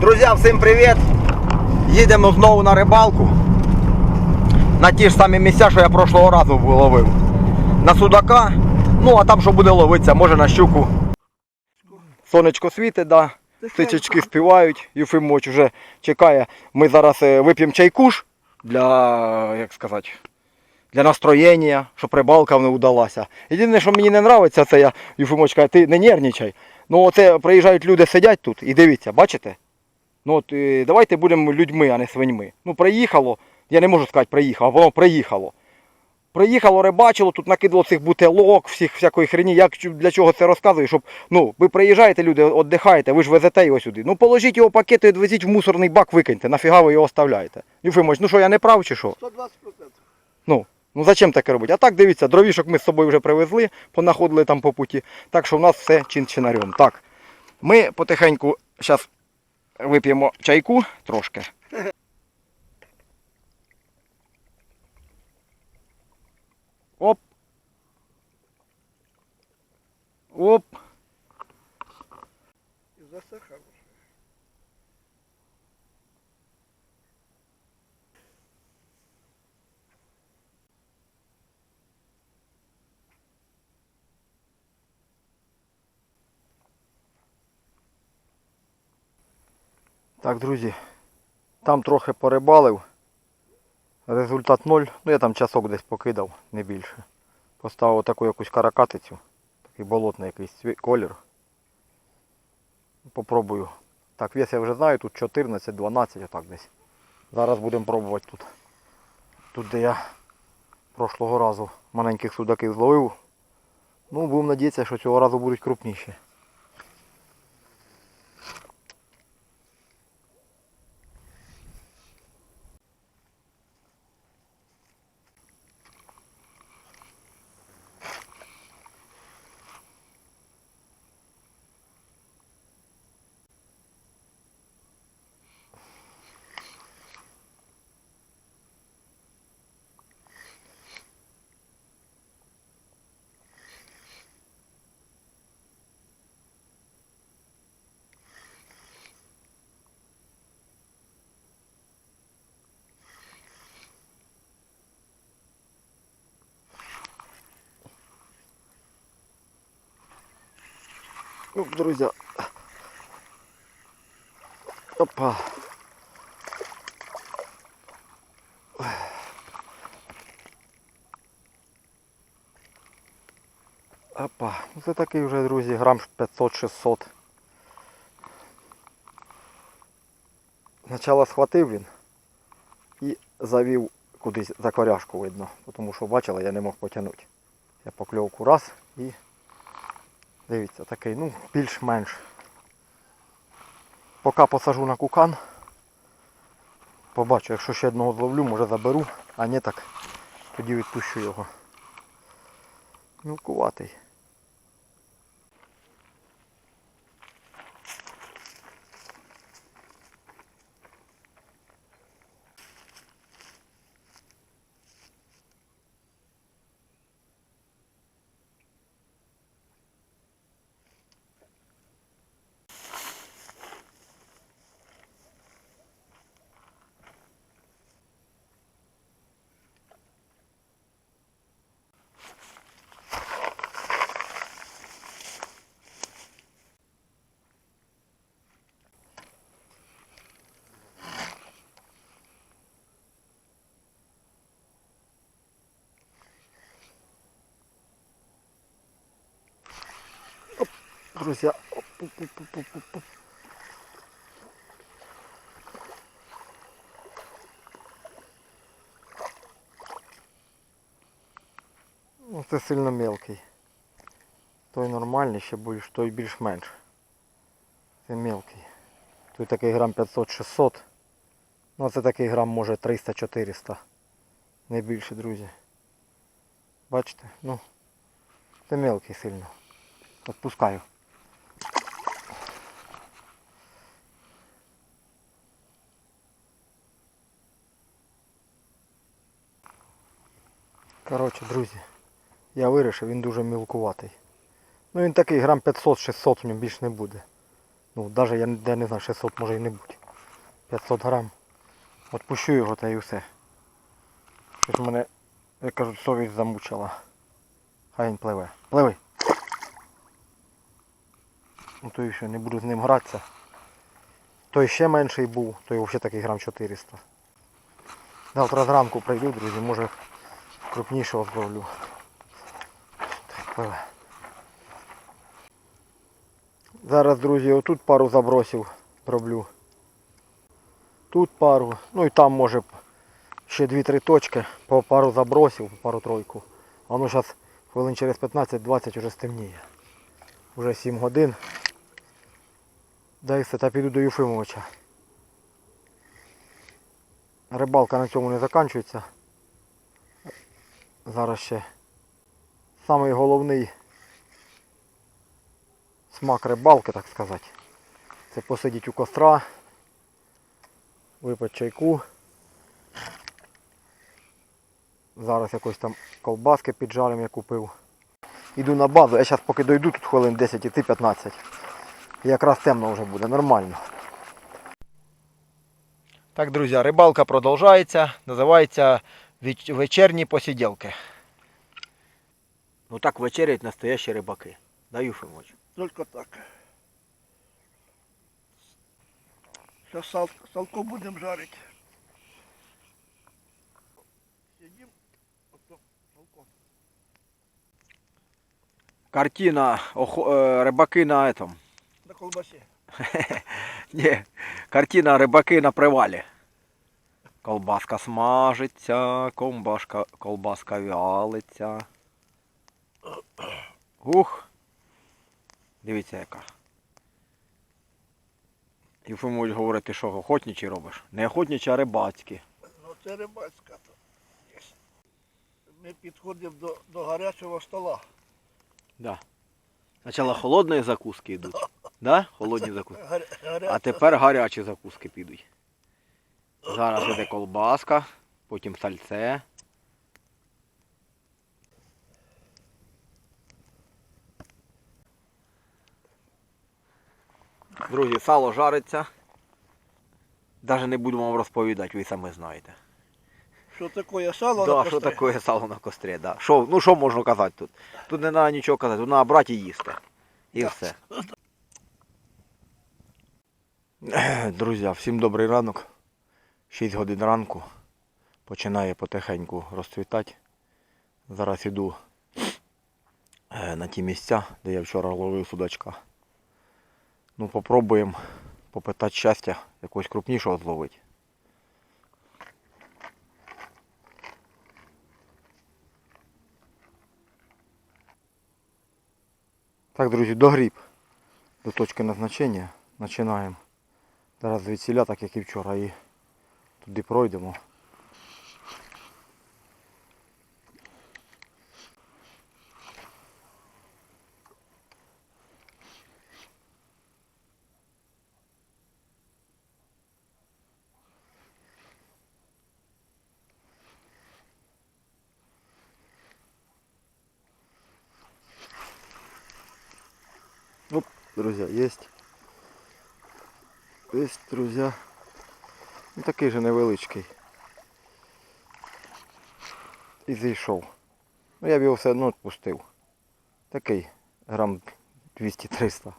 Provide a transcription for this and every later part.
Друзі, всім привіт! Їдемо знову на рибалку. На ті ж самі місця, що я прошлого разу ловив. На судака. Ну, а там що буде ловитися, може на щуку. Сонечко світить, да. Птичечки співають, Юфимович вже чекає. Ми зараз е, вип'ємо чайкуш для, як сказати, для настроєння, щоб рибалка не вдалася. Єдине, що мені не подобається, це я Юфимович каже, ти не нервничай. Ну оце приїжджають люди, сидять тут і дивіться, бачите? Ну от е, давайте будемо людьми, а не свиньми. Ну приїхало, я не можу сказати приїхало, а воно приїхало. Приїхало, рибачило, тут накидало цих бутилок, всіх всякої хрені. Я для чого це розказую? Щоб, ну, ви приїжджаєте, люди, віддихаєте, ви ж везете його сюди. Ну положіть його пакети, відвезіть в мусорний бак, викиньте, нафіга ви його оставляєте. Юфимович, ну що, я не прав чи що? 120%. Ну, ну зачем таке робити? А так дивіться, дровішок ми з собою вже привезли, понаходили там по путі. Так що в нас все чин-чинарем. Так, ми потихеньку зараз вип'ємо чайку трошки. Оп. Оп. І засихав. Так, друзі, там трохи порибалив. Результат 0. Ну я там часок десь покидав, не більше. Поставив таку якусь каракатицю. Такий болотний якийсь колір. Попробую. Так, вес я вже знаю, тут 14-12, отак десь. Зараз будемо пробувати тут. Тут де я прошлого разу маленьких судаків зловив. Ну, будемо надіятися, що цього разу будуть крупніші. Ну, друзья. Опа. Опа. Це такий вже, друзі, грам 500-600. Спочатку схватив він і завів кудись за коряшку видно, тому що бачили, я не мог потягнути. Я покльовку раз і Дивіться, такий, ну, більш-менш. Поки посажу на кукан. Побачу, якщо ще одного зловлю, може заберу, а не так, тоді відпущу його. Мілкуватий. Друзья. Ну, це сильно мелкий. Той нормальний, ще більш, той більш-менш. Це мелкий. Той такий грам 500-600. Ну а це такий грам може 300-400. Не більше, друзі. Бачите? Ну, це мелкий сильно. Отпускаю. Коротше, друзі, я вирішив, він дуже мілкуватий. Ну він такий грам 500-600 в ньому більш не буде. Ну, навіть я ніде не знаю, 600 може і не бути. 500 грам. Отпущу його та й все. Щось мене, як кажуть, совість замучила. Хай він пливе. Пливи. Ну то і що, не буду з ним гратися. Той ще менший був, той взагалі такий грам 400. Завтра зранку прийду, друзі, може крупнішого зловлю. Зараз, друзі, отут пару забросів зроблю. Тут пару, ну і там може ще 2-3 точки, по пару забросів, пару тройку. Ну зараз хвилин через 15-20 вже стемніє. Уже 7 годин. Дай все, та піду до Юфимовича. Рибалка на цьому не закінчується. Зараз ще самий головний смак рибалки, так сказати. Це посидіть у костра, випити чайку. Зараз якось там колбаски піджарим я купив. Іду на базу, я зараз поки дойду, тут хвилин 10 іти 15. Якраз темно вже буде, нормально. Так, друзі, рибалка продовжується. Називається «Веч- вечірні посиділки. Ну так вечерять настоящі рибаки. Да, Юфимович? Только так. Сейчас сал, салко будем жарить. Сидим, ото салко. Картина охо- е, рибаки на этом. На колбасе. Ні, картина рибаки на привалі. Колбаска смажиться, комбашка, колбаска вялиться. Ух. Дивіться яка. Єфимович говорить, ти що, охотничі робиш? Не охотничі, а рибацькі. Ну це рибацька то. Ми підходимо до, до гарячого стола. Да. Спочатку холодні закуски йдуть. Да? Холодні закуски. А тепер гарячі закуски підуть. Зараз іде колбаска, потім сальце. Друзі, сало жариться. Навіть не буду вам розповідати, ви самі знаєте. Що таке сало Да, на що таке сало на кострі, да. Що, ну що можна казати тут? Тут не треба нічого казати, тут треба брати і їсти. І все. Друзі, всім добрий ранок. 6 годин ранку. Починає потихеньку розцвітати. Зараз іду е, на ті місця, де я вчора ловив судачка. Ну, попробуємо попитати щастя якогось крупнішого зловити. Так, друзі, догріб до точки назначення. Починаємо. Зараз звідсіля, так як і вчора, і туди пройдемо. Оп, друзья, есть. Есть, друзья. Ну, такий же невеличкий. І зійшов. Ну я б його все одно відпустив. Такий грам 200-300.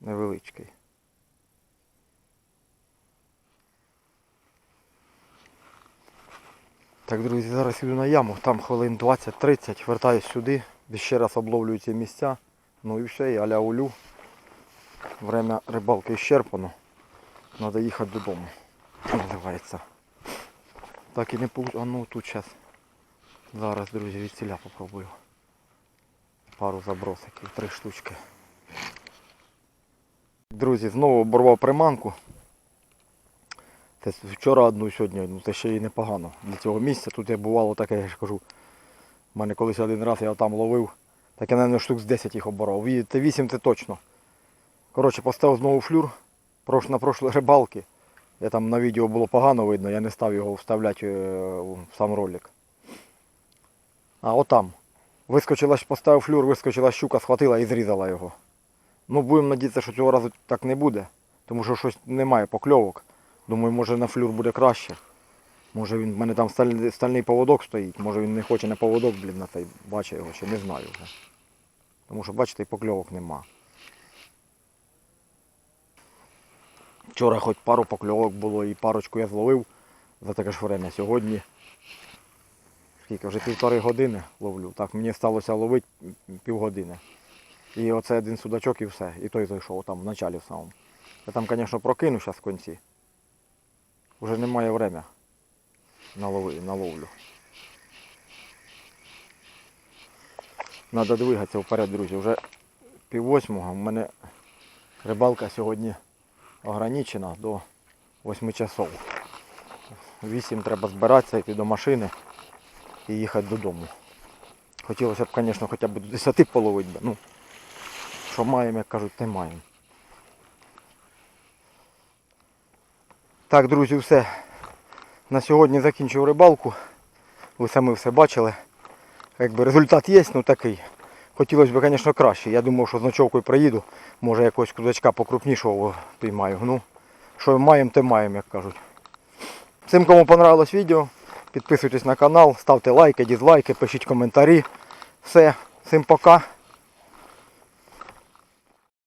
Невеличкий. Так, друзі, зараз іду на яму, там хвилин 20-30, вертаюсь сюди, ще раз обловлюю ці місця. Ну і все, і аля улю. Время рибалки ісчерпано. Треба їхати додому. Називається. Так і не получ... А ну тут зараз. Зараз, друзі, від ціля попробую. Пару забросиків, три штучки. Друзі, знову оборвав приманку. Це вчора одну, сьогодні одну, це ще й непогано. Для цього місця тут я бувало таке, я ж кажу. У мене колись один раз я там ловив. Так я, мабуть, штук з 10 їх оборов. І Це 8 це точно. Коротше, поставив знову флюр. На прошлій рибалки. Я там на відео було погано видно, я не став його вставляти е, в сам ролик. А отам. Вискочила, поставив флюр, вискочила щука, схватила і зрізала його. Ну, будемо надіятися, що цього разу так не буде. Тому що щось немає покльовок. Думаю, може на флюр буде краще. Може він в мене там сталь- стальний поводок стоїть, може він не хоче на поводок, блін, на той бачить його, чи не знаю вже. Тому що, бачите, і покльовок нема. Вчора хоч пару покльовок було і парочку я зловив за таке ж время. Сьогодні скільки вже півтори години ловлю. Так, мені сталося ловити півгодини. І оце один судачок і все. І той зайшов там в началі самому. Я там, звісно, прокину зараз в кінці. Уже немає время на, ловлю. Надо двигатися вперед, друзі. Вже пів восьмого. У мене рибалка сьогодні ограничена до 8 часов. 8 треба збиратися, йти до машини і їхати додому. Хотілося б, звісно, хоча б до 10 половити. Ну, що маємо, як кажуть, те маємо. Так, друзі, все. На сьогодні закінчив рибалку. Ви самі все бачили. Якби результат є, ну такий. Хотілося б, звісно, краще. Я думав, що з ночовкою приїду, може якогось крузачка покрупнішого піймаю. Ну, що маємо, те маємо, як кажуть. Всім, кому понравилось відео, підписуйтесь на канал, ставте лайки, дізлайки, пишіть коментарі. Все, всім пока.